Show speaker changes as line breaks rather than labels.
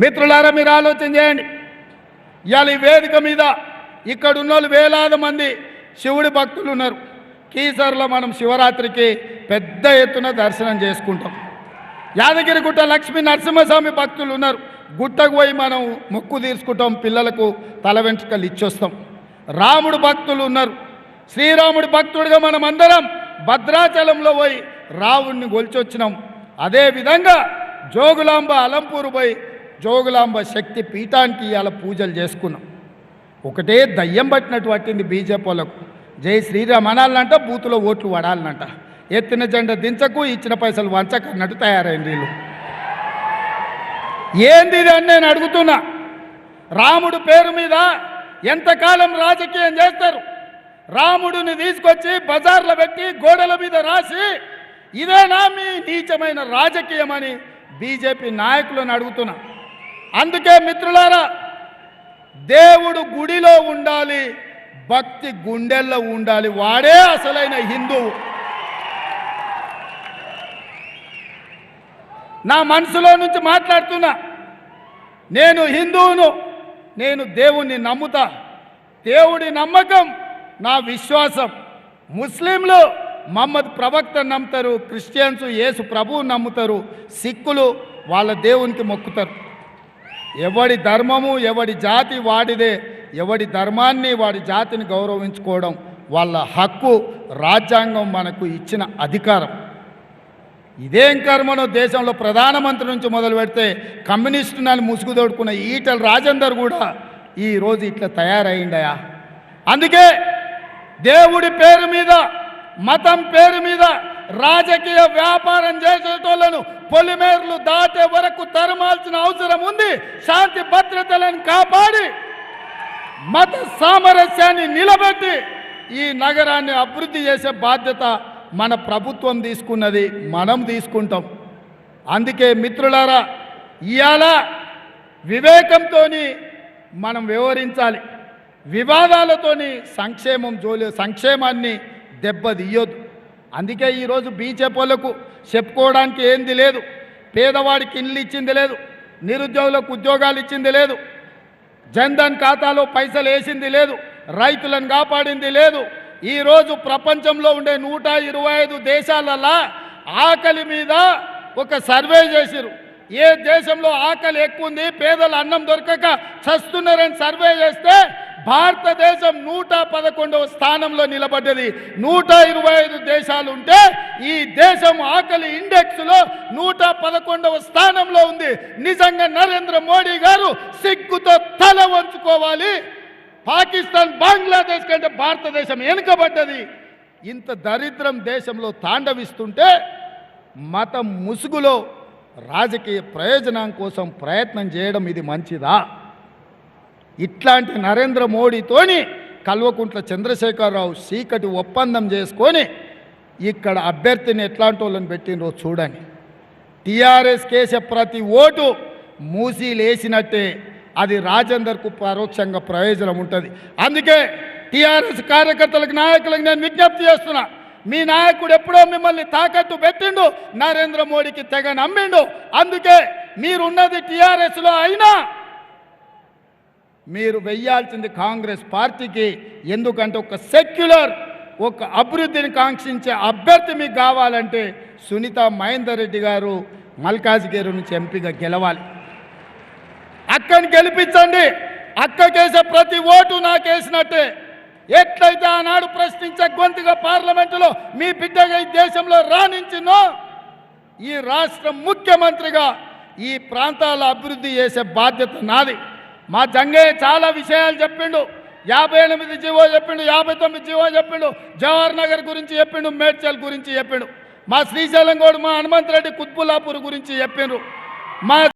మిత్రులారా మీరు ఆలోచన చేయండి. ఇవాళ ఈ వేదిక మీద ఇక్కడ ఉన్న వాళ్ళు వేలాది మంది శివుడి భక్తులు ఉన్నారు. కీసర్లో మనం శివరాత్రికి పెద్ద ఎత్తున దర్శనం చేసుకుంటాం. యాదగిరిగుట్ట లక్ష్మీ నరసింహస్వామి భక్తులు ఉన్నారు. గుట్టకు పోయి మనం మొక్కు తీర్చుకుంటాం పిల్లలకు తల వెంట్రుకలు ఇచ్చొస్తాం. రాముడు భక్తులు ఉన్నారు. శ్రీరాముడి భక్తుడిగా మనం అందరం భద్రాచలంలో పోయి రావుణ్ణి గొలిచొచ్చినాం. అదేవిధంగా జోగులాంబ అలంపూరు పోయి జోగులాంబ శక్తి పీఠానికి ఇవాళ పూజలు చేసుకున్నాం. ఒకటే దయ్యం పట్టినట్టు పట్టింది బీజేపీ వాళ్ళకు. జై శ్రీరామ్ అనాలనంట బూతులో ఓట్లు వడాలనంట ఎత్తిన జెండా దించకు ఇచ్చిన పైసలు వంచక అన్నట్టు తయారైంది వీళ్ళు. ఏంది ఇది అని నేను అడుగుతున్నా. రాముడు పేరు మీద ఎంతకాలం రాజకీయం చేస్తారు? రాముడిని తీసుకొచ్చి బజార్లో పెట్టి గోడల మీద రాసి ఇదేనా మీ నీచమైన రాజకీయం అని బీజేపీ నాయకులను అడుగుతున్నా. అందుకే మిత్రులారా దేవుడు గుడిలో ఉండాలి భక్తి గుండెల్లో ఉండాలి. వాడే అసలైన హిందువు నా మనసులో నుంచి మాట్లాడుతున్నా నేను హిందువును నేను దేవుణ్ణి నమ్ముతా. దేవుడి నమ్మకం నా విశ్వాసం. ముస్లింలు మహమ్మద్ ప్రవక్త నమ్ముతారు క్రిస్టియన్స్ యేసు ప్రభువు నమ్ముతారు సిక్కులు వాళ్ళ దేవునికి మొక్కుతారు. ఎవడి ధర్మము ఎవడి జాతి వాడిదే ఎవడి ధర్మాన్ని వాడి జాతిని గౌరవించుకోవడం వాళ్ళ హక్కు రాజ్యాంగం మనకు ఇచ్చిన అధికారం. ఇదేం కర్మను దేశంలో ప్రధానమంత్రి నుంచి మొదలు పెడితే కమ్యూనిస్టు నన్ను ముసుగు తోడుకున్న ఈటల రాజేందర్ కూడా ఈరోజు ఇట్లా తయారైండయా అందుకే దేవుడి పేరు మీద మతం పేరు మీద రాజకీయ వ్యాపారం చేసేటోళ్ళను పొలిమేర్లు దాటే వరకు తరమాల్సిన అవసరం ఉంది. శాంతి భద్రతలను కాపాడి మత సామరస్యాన్ని నిలబెట్టి ఈ నగరాన్ని అభివృద్ధి చేసే బాధ్యత మన ప్రభుత్వం తీసుకున్నది మనం తీసుకుంటాం. అందుకే మిత్రులారా ఇవాళ వివేకంతో మనం వ్యవహరించాలి. వివాదాలతోని సంక్షేమం జోలి సంక్షేమాన్ని దెబ్బతీయొద్దు. అందుకే ఈరోజు బీజేపీలకు చెప్పుకోవడానికి ఏంది లేదు. పేదవాడికి ఇల్లు ఇచ్చింది లేదు. నిరుద్యోగులకు ఉద్యోగాలు ఇచ్చింది లేదు. జన్ధన్ ఖాతాలో పైసలు వేసింది లేదు. రైతులను కాపాడింది లేదు. ఈరోజు ప్రపంచంలో ఉండే నూట ఇరవై ఐదు దేశాలలో ఆకలి మీద ఒక సర్వే చేసిరు ఏ దేశంలో ఆకలి ఎక్కువ ఉంది పేదలు అన్నం దొరకక చస్తున్నారని సర్వే చేస్తే భారతదేశం నూట పదకొండవ స్థానంలో నిలబడ్డది. నూట ఇరవై ఐదు దేశాలు ఉంటే ఈ దేశం ఆకలి ఇండెక్స్లో నూట పదకొండవ స్థానంలో ఉంది. నిజంగా నరేంద్ర మోడీ గారు సిగ్గుతో తల వంచుకోవాలి. పాకిస్తాన్ బంగ్లాదేశ్ కంటే భారతదేశం వెనుకబడ్డది. ఇంత దరిద్రం దేశంలో తాండవిస్తుంటే మతం ముసుగులో రాజకీయ ప్రయోజనం కోసం ప్రయత్నం చేయడం ఇది మంచిదా? ఇట్లాంటి నరేంద్ర మోడీతోని కల్వకుంట్ల చంద్రశేఖరరావు చీకటి ఒప్పందం చేసుకొని ఇక్కడ అభ్యర్థిని ఎట్లాంటి వాళ్ళని పెట్టినరో చూడండి. టీఆర్ఎస్ కేసే ప్రతి ఓటు మూసి లేసినట్టే అది రాజేందర్కు పరోక్షంగా ప్రయోజనం ఉంటుంది. అందుకే టీఆర్ఎస్ కార్యకర్తలకు నాయకులకు నేను విజ్ఞప్తి చేస్తున్నా. మీ నాయకుడు ఎప్పుడో మిమ్మల్ని తాకట్టు పెట్టిండు నరేంద్ర మోడీకి తెగ నమ్మిండు. అందుకే మీరున్నది టీఆర్ఎస్లో అయినా మీరు వెయ్యాల్సింది కాంగ్రెస్ పార్టీకి. ఎందుకంటే ఒక సెక్యులర్ ఒక అభివృద్ధిని కాంక్షించే అభ్యర్థి మీకు కావాలంటే సునీత మహేందర్ రెడ్డి గారు మల్కాజ్గిరి నుంచి ఎంపీగా గెలవాలి. అక్కని గెలిపించండి. అక్కకేసే ప్రతి ఓటు నాకేసినట్టే ఎట్లయితే ఆనాడు ప్రశ్నించే గొంతుగా పార్లమెంటులో మీ బిడ్డగా ఈ దేశంలో రాణించినో ఈ రాష్ట్ర ముఖ్యమంత్రిగా ఈ ప్రాంతాల అభివృద్ధి చేసే బాధ్యత నాది. మా జంగయ్య చాలా విషయాలు చెప్పిండు. యాభై ఎనిమిది జీవో చెప్పిండు యాభై తొమ్మిది జీవో చెప్పిండు. జవహర్ నగర్ గురించి చెప్పిండు మేడ్చల్ గురించి చెప్పిండు. మా శ్రీశైలం గౌడ్ మా హనుమంతరెడ్డి కుత్బుల్లాపూర్ గురించి చెప్పిండ్రు. మా